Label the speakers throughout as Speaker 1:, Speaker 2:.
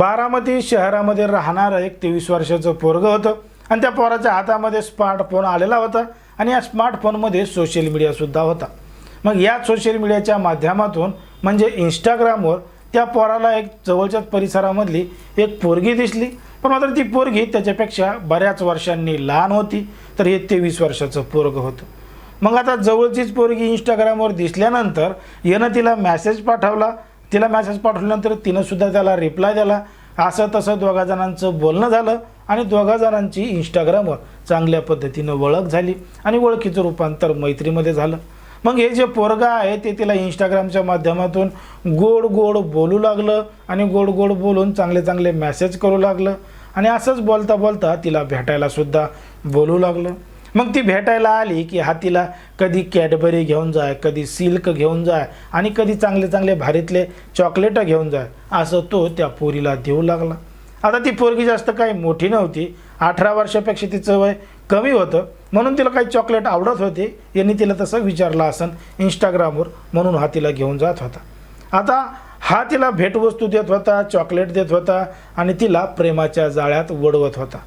Speaker 1: बारामती शहरामध्ये राहणारं एक तेवीस वर्षाचं पोरगं होतं. आणि त्या पोराच्या हातामध्ये स्मार्टफोन आलेला होता आणि या स्मार्टफोनमध्ये सोशल मीडियासुद्धा होता. मग या सोशल मीडियाच्या माध्यमातून म्हणजे इंस्टाग्रामवर त्या पोराला एक जवळच्याच परिसरामधली एक पोरगी दिसली. पण मात्र ती पोरगी त्याच्यापेक्षा बऱ्याच वर्षांनी लहान होती. तर हे तेवीस वर्षाचं पोरगं होतं. मग आता जवळचीच पोरगी इंस्टाग्रामवर दिसल्यानंतर यानं तिला मॅसेज पाठवला. तिला मॅसेज पाठवल्यानंतर तिनं सुद्धा त्याला रिप्लाय दिला. असं तसं दोघा जणांचं बोलणं झालं आणि दोघा जणांची इंस्टाग्रामवर चांगल्या पद्धतीनं ओळख झाली आणि ओळखीचं रूपांतर मैत्रीमध्ये झालं. मग हे जे पोरगा आहे ते तिला इंस्टाग्रामच्या माध्यमातून गोड गोड बोलू लागलं आणि गोड गोड बोलून चांगले चांगले मेसेज करू लागलं आणि असंच बोलता बोलता तिला भेटायला सुद्धा बोलू लागलं. मग ती भेटायला आली की हातीला कधी कॅडबरी घेऊन जाय कधी सिल्क घेऊन जाय आणि कधी चांगले चांगले भारीतले चॉकलेटं घेऊन जाय असं तो त्या पोरीला देऊ लागला. आता ती पोरगी जास्त काही मोठी नव्हती. अठरा वर्षापेक्षा तिचं वय कमी होतं. म्हणून तिला काही चॉकलेट आवडत होते. यांनी तिला तसं विचारलं असन इंस्टाग्रामवर म्हणून हा तिला घेऊन जात होता. आता हा तिला भेटवस्तू देत होता चॉकलेट देत होता आणि तिला प्रेमाच्या जाळ्यात वडवत होता.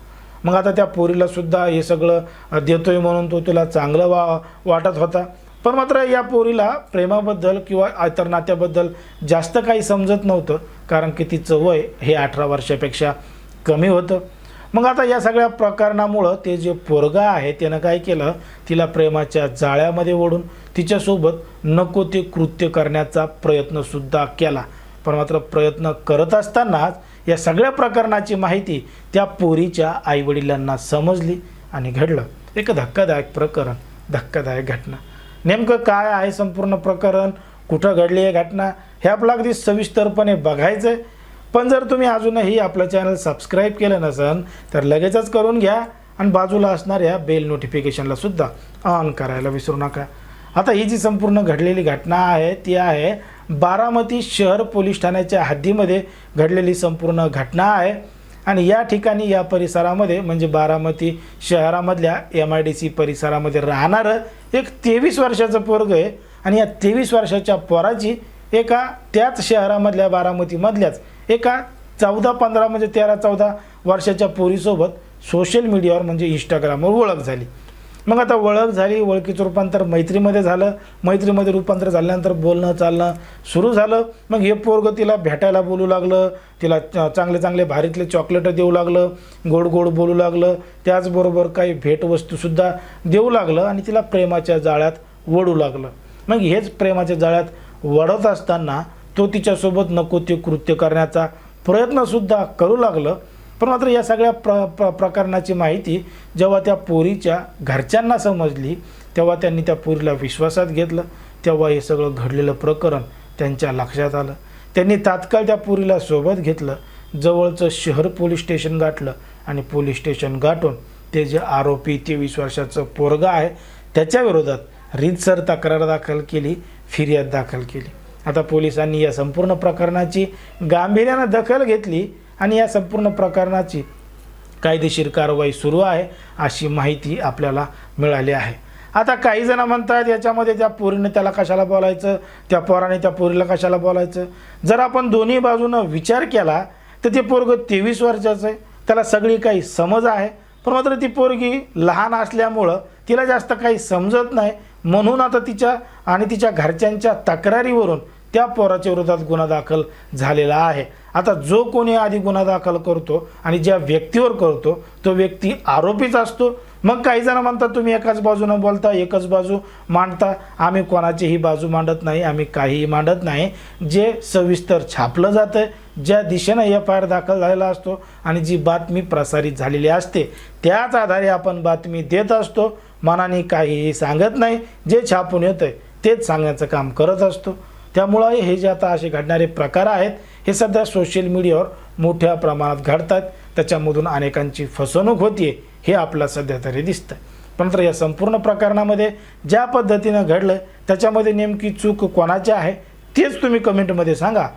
Speaker 1: मग आता त्या पोरीला सुद्धा हे सगळं देतोय म्हणून तो तिला चांगलं वा वाटत होता. पण मात्र या पोरीला प्रेमाबद्दल किंवा इतर नात्याबद्दल जास्त काही समजत नव्हतं कारण की तिचं वय हे अठरा वर्षापेक्षा कमी होतं. मग आता या सगळ्या प्रकरणामुळं ते जे पोरगा आहे त्यानं काय केलं? तिला प्रेमाच्या जाळ्यामध्ये ओढून तिच्यासोबत नको ते कृत्य करण्याचा प्रयत्नसुद्धा केला. पण मात्र प्रयत्न करत असतानाच या सगळ्या प्रकरणाची माहिती त्या पोरीच्या आईवडिलांना समजली आणि घडलं. एक धक्कादायक प्रकरण धक्कादायक घटना. नेमकं काय आहे संपूर्ण प्रकरण? कुठं घडली आहे घटना? हे आपलं अगदी सविस्तरपणे बघायचं आहे पण जर तुम्ही अजूनही आपलं चॅनल सबस्क्राईब केलं नसेल तर लगेचच करून घ्या आणि बाजूला असणाऱ्या बेल नोटिफिकेशनला सुद्धा ऑन करायला विसरू नका. आता ही जी संपूर्ण घडलेली घटना आहे ती आहे बारामती शहर पोलीस ठाण्याच्या हद्दीमध्ये घडलेली संपूर्ण घटना आहे. आणि या ठिकाणी या परिसरामध्ये म्हणजे बारामती शहरामधल्या एम आय डी सी परिसरामध्ये राहणारं एक तेवीस वर्षाचं पोरग आहे. आणि या तेवीस वर्षाच्या पोराची एका त्याच शहरामधल्या बारामतीमधल्याच एका चौदा पंधरा म्हणजे तेरा चौदा वर्षाच्या पोरीसोबत सोशल मीडियावर म्हणजे इंस्टाग्रामवर ओळख झाली. मग आता ओळख झाली ओळखीचं रूपांतर मैत्रीमध्ये झालं. मैत्रीमध्ये रूपांतर झाल्यानंतर बोलणं चालणं सुरू झालं. मग हे पोरगं तिला भेटायला बोलू लागलं. तिला चांगले चांगले भारीतले चॉकलेटं देऊ लागलं. गोड गोड बोलू लागलं. त्याचबरोबर काही भेटवस्तूसुद्धा देऊ लागलं आणि तिला प्रेमाच्या जाळ्यात वडू लागलं. मग हेच प्रेमाच्या जाळ्यात वडत असताना तो तिच्यासोबत नको ते कृत्य करण्याचा प्रयत्नसुद्धा करू लागलं. पण मात्र या सगळ्या प्र प्र प्रकरणाची माहिती जेव्हा त्या पोरीच्या घरच्यांना समजली तेव्हा त्यांनी त्या पोरीला विश्वासात घेतलं. तेव्हा हे सगळं घडलेलं प्रकरण त्यांच्या लक्षात आलं. त्यांनी तात्काळ त्या पोरीला सोबत घेतलं. जवळचं शहर पोलीस स्टेशन गाठलं आणि पोलीस स्टेशन गाठून ते जे आरोपी तेवीस वर्षाचं पोरगा आहे त्याच्या विरोधात रीतसर तक्रार दाखल केली फिर्याद दाखल केली. आता पोलिसांनी या संपूर्ण प्रकरणाची गांभीर्यानं दखल घेतली. आणि या संपूर्ण प्रकरणाची कायदेशीर कारवाई सुरू आहे अशी माहिती आपल्याला मिळाली आहे. आता काही जण म्हणतात याच्यामध्ये त्या पोरीने त्याला कशाला बोलायचं? त्या पोराने त्या पोरीला कशाला बोलायचं? जर आपण दोन्ही बाजूनं विचार केला तर ते पोरगं तेवीस वर्षाचं आहे. त्याला सगळी काही समज आहे. पण मात्र ती पोरगी लहान असल्यामुळं तिला जास्त काही समजत नाही. म्हणून आता तिच्या आणि तिच्या घरच्यांच्या तक्रारीवरून त्या पोराच्या विरोधात गुन्हा दाखल झालेला आहे. आता जो कोणी आधी गुन्हा दाखल करतो आणि ज्या व्यक्तीवर करतो तो व्यक्ती आरोपीच असतो. मग काही जण म्हणतात तुम्ही एकाच बाजूनं बोलता एकच बाजू मांडता. आम्ही कोणाचीही बाजू मांडत नाही आम्ही काहीही मांडत नाही. जे सविस्तर छापलं जातं ज्या दिशेनं एफ आय आर दाखल झालेला असतो आणि जी बातमी प्रसारित झालेली असते त्याच आधारे आपण बातमी देत असतो. मनाने काहीही सांगत नाही. जे छापून येतं तेच सांगण्याचं काम करत असतो. त्यामुळं हे जे आता असे घडणारे प्रकार आहेत हे सध्या सोशल मीडियावर मोठ्या प्रमाणात घडतात त्याच्यामधून अनेकांची फसवणूक होतीये हे आपल्याला सध्या तरी दिसतं परंतु या संपूर्ण प्रकरणामध्ये ज्या पद्धतीनं घडलं त्याच्यामध्ये नेमकी चूक कोणाची आहे तेच तुम्ही कमेंटमध्ये सांगा.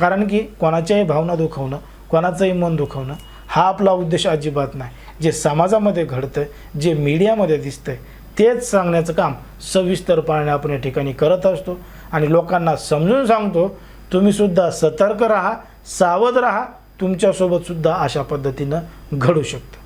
Speaker 1: कारण की कोणाच्याही भावना दुखवणं कोणाचंही मन दुखवणं हा आपला उद्देश अजिबात नाही. जे समाजामध्ये घडतं जे मीडियामध्ये दिसतंय तेच सांगण्याचं काम सविस्तरपणे आपण या ठिकाणी करत असतो. आणि लोकांना समजून सांगतो तुम्हीसुद्धा सतर्क राहा सावध राहा तुमच्यासोबतसुद्धा अशा पद्धतीनं घडू शकतं.